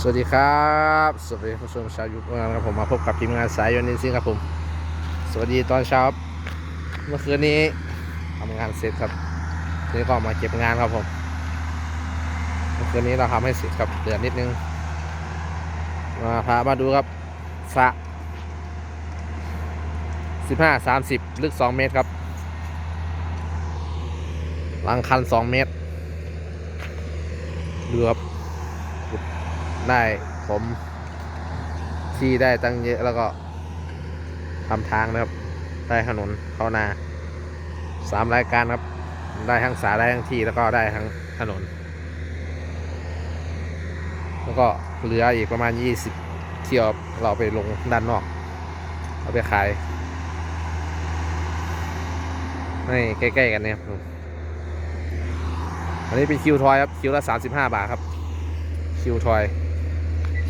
สวัสดีครับสวัสดีผู้ชมชาวยุทธงานครับผมมาพบกับทีมงานสายยนต์นินซิงครับผม สวัสดีตอนเช้าเมื่อคืนนี้ทำงานเสร็จครับทีนี้ก็มาเก็บงานครับผมเมื่อคืนนี้เราทำให้เสร็จครับเหลือนิดนึงมาพามาดูครับสระสิบห้าสามสิบลึกสองเมตรครับหลังคันสองเมตรดูครับ ได้ผมที่ได้ตั้งเยอะแล้วก็ทำทางนะครับ ได้ถนนเข้านาสามรายการครับ ได้ทั้งสาได้ทั้งที่แล้วก็ได้ทั้งถนน แล้วก็เหลืออีกประมาณ 20 เที่ยวเราไปลงด้านนอก เอาไปขายไม่ใกล้ ๆ กันเนี่ยครับอันนี้เป็นคิวทอยครับ คิวละ 35 บาทครับ คิวทอย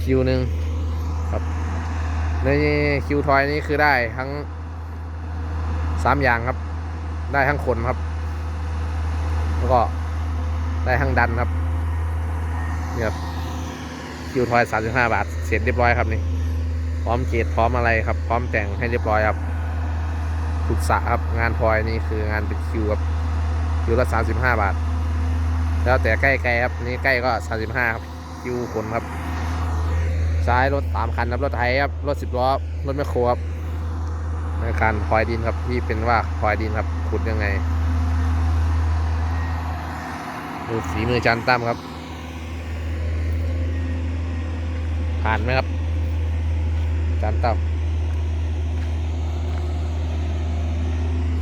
คิวหนึ่งครับ ในคิวทอยนี้คือได้ทั้งสามอย่างครับ ได้ทั้งคนครับ แล้วก็ได้ทั้งดันครับเนี่ยครับคิวทอยสามสิบห้าบาท เสร็จเรียบร้อยครับนี่ พร้อมเกตพร้อมอะไรครับ พร้อมแต่งให้เรียบร้อยครับขุดสระครับ งานทอยนี่คืองานเป็นคิวครับคิวละสามสิบห้าบาท แล้วแต่ใกล้ไกลครับ นี่ใกล้ก็สามสิบห้าครับคิวคนครับ ซ้ายรถสามคันครับรถไถครับรถสิบล้อรถแมคโครครับในการพลอยดินครับที่เป็นว่าพลอยดินครับขุดยังไงดูฝีมือจานตั้มครับ ผ่านไหมครับจานตั้ม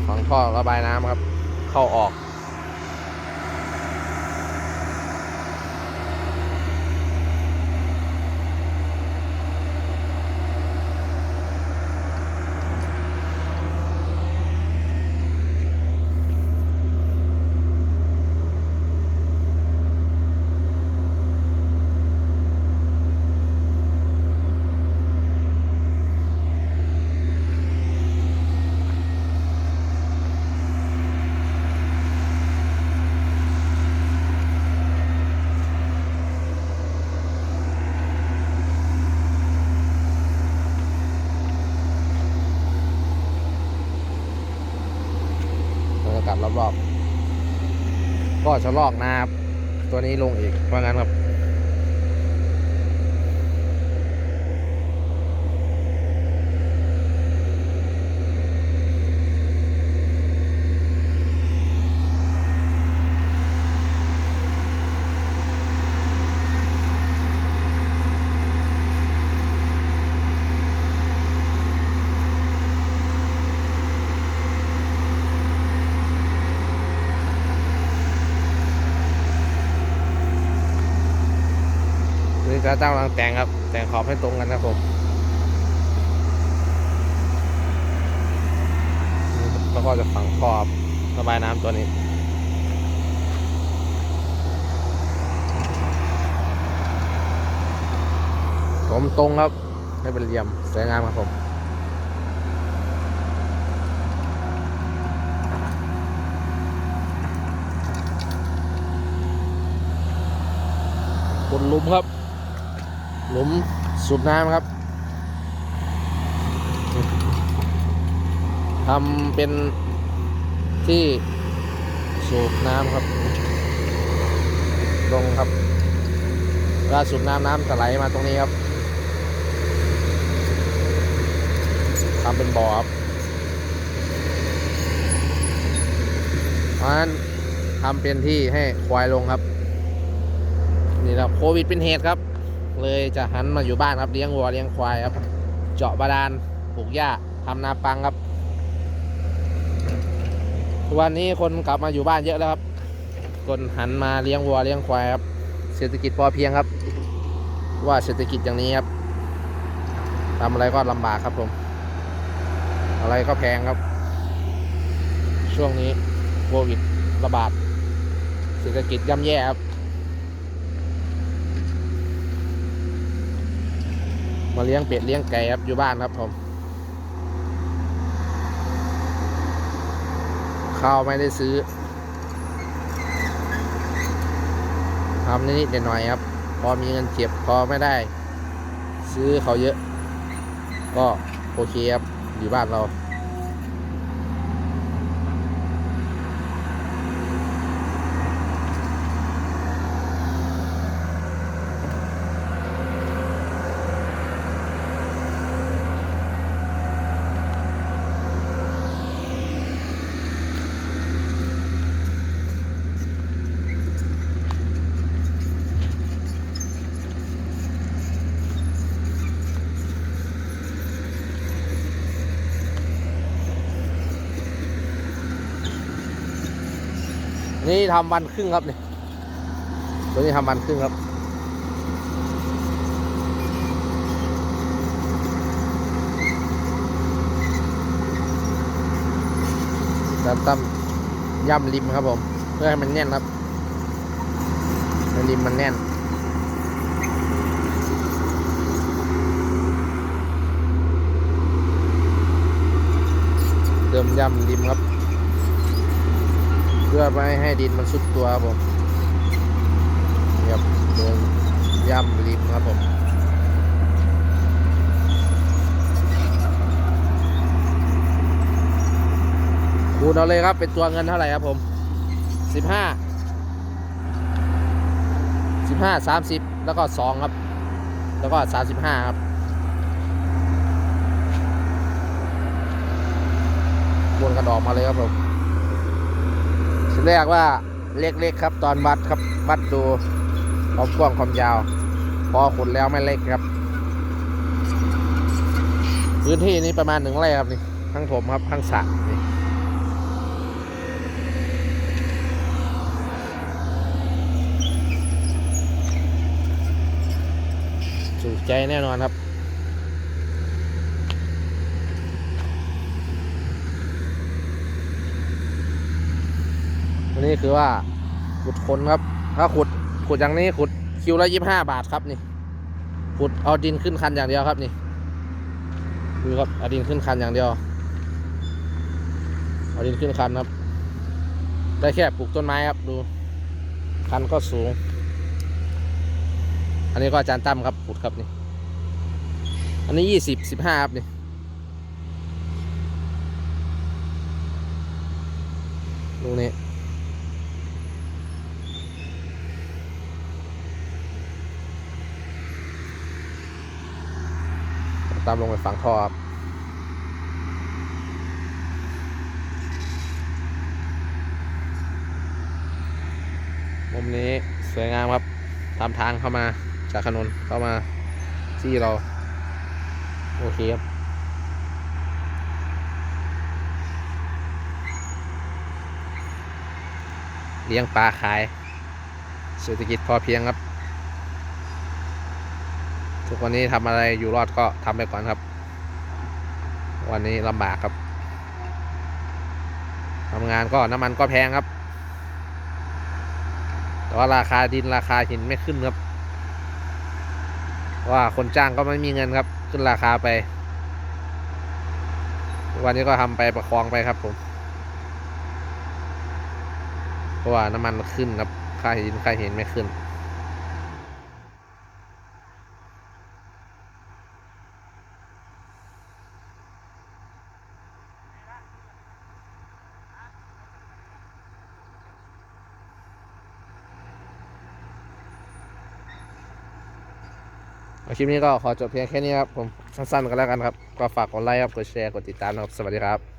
ของท่อระบายน้ำครับ เข้าออก ก็จะลอกนะครับ ตัวนี้ลงอีกเพราะงั้นครับ จะจ้างกำลังแต่งครับ แต่งขอบให้ตรงกันครับผมแล้วก็จะฝังขอบระบายน้ำตัวนี้ผมตรงครับให้เป็นเหลี่ยมสวยงามครับผมบนลุมครับ หลุมสูบน้ำครับทำเป็นที่สูบน้ำครับ ลงครับเวลาสูบน้ำน้ำจะไหลมาตรงนี้ครับทำเป็นบ่อครับเพราะฉะนั้นทำเป็นที่ให้ควายลงครับ นี่ครับโควิดเป็นเหตุครับ เลยจะหันมาอยู่บ้านครับเลี้ยงวัวเลี้ยงควายครับ เจาะบาดาลปลูกหญ้าทำนาปังครับวันนี้คนกลับมาอยู่บ้านเยอะแล้วครับ คนหันมาเลี้ยงวัวเลี้ยงควายครับ เศรษฐกิจพอเพียงครับ ว่าเศรษฐกิจอย่างนี้ครับทำอะไรก็ลำบากครับผม อะไรก็แพงครับ ช่วงนี้โควิดระบาด เศรษฐกิจย่ำแย่ครับ มาเลี้ยงเป็ดเลี้ยงไก่ครับอยู่บ้านครับผมข้าวไม่ได้ซื้อทำนิดๆหน่อยๆครับ พอมีเงินเก็บพอไม่ได้ ซื้อเขาเยอะ ก็โอเคครับ อยู่บ้านเรา นี่ทำวันครึ่งครับนี่ตัวนี้ทำวันครึ่งครับจะตั้มย่ำริมครับผม เพื่อให้มันแน่นครับให้ริมมันแน่นเดิมย่ำริมครับ พื่อไม่ให้ดินมันซุดตัวครับผมนี่ครับเดินย่ำริมครับผมคูณเอาเลยครับ เป็นตัวเงินเท่าไหร่ครับผมสิบห้าสิบห้าสามสิบแล้วก็สองครับ แล้วก็สามสิบห้าครับวนกันออกมาเลยครับผม แรกว่าเล็กๆครับ ตอนวัดครับวัดดูความกว้างความยาว พอขุดแล้วไม่เล็กครับ พื้นที่นี้ประมาณหนึ่งไร่ครับนี่ทั้งถมครับทั้งสระนี่ถูกใจแน่นอนครับ นี้คือว่าขุดคนครับ ถ้าขุดขุดอย่างนี้ขุดคิวละยี่ห้าบาทครับนี่ขุดเอาดินขึ้นคันอย่างเดียวครับนี่ดูครับเอาดินขึ้นคันอย่างเดียวเอาดินขึ้นคันครับ ได้แค่ปลูกต้นไม้ครับดู คันก็สูง อันนี้ก็อาจารย์ตั้มครับขุดครับนี่อันนี้ยี่สิบสิบห้าครับนี่ดูนี่ ตามลงไปฝังท่อครับมุมนี้สวยงามครับตามทางเข้ามาจากถนนเข้ามาที่เรา โอเคครับเลี้ยงปลาขายเศรษฐกิจพอเพียงครับ ทุกวันนี้ทำอะไรอยู่รอดก็ทำไปก่อนครับ วันนี้ลำบากครับทำงานก็น้ำมันก็แพงครับ แต่ว่าราคาดินราคาหินไม่ขึ้นครับว่าคนจ้างก็ไม่มีเงินครับ ขึ้นราคาไป วันนี้ก็ทำไปประคองไปครับผมเพราะว่าน้ำมันขึ้นครับค่าหินค่าหินไม่ขึ้น คลิปนี้ก็ขอจบเพียงแค่นี้ครับผมสั้นๆกันแล้วกันครับ ก็ฝากกดไลค์ครับ กดแชร์ กดติดตามนะครับ สวัสดีครับ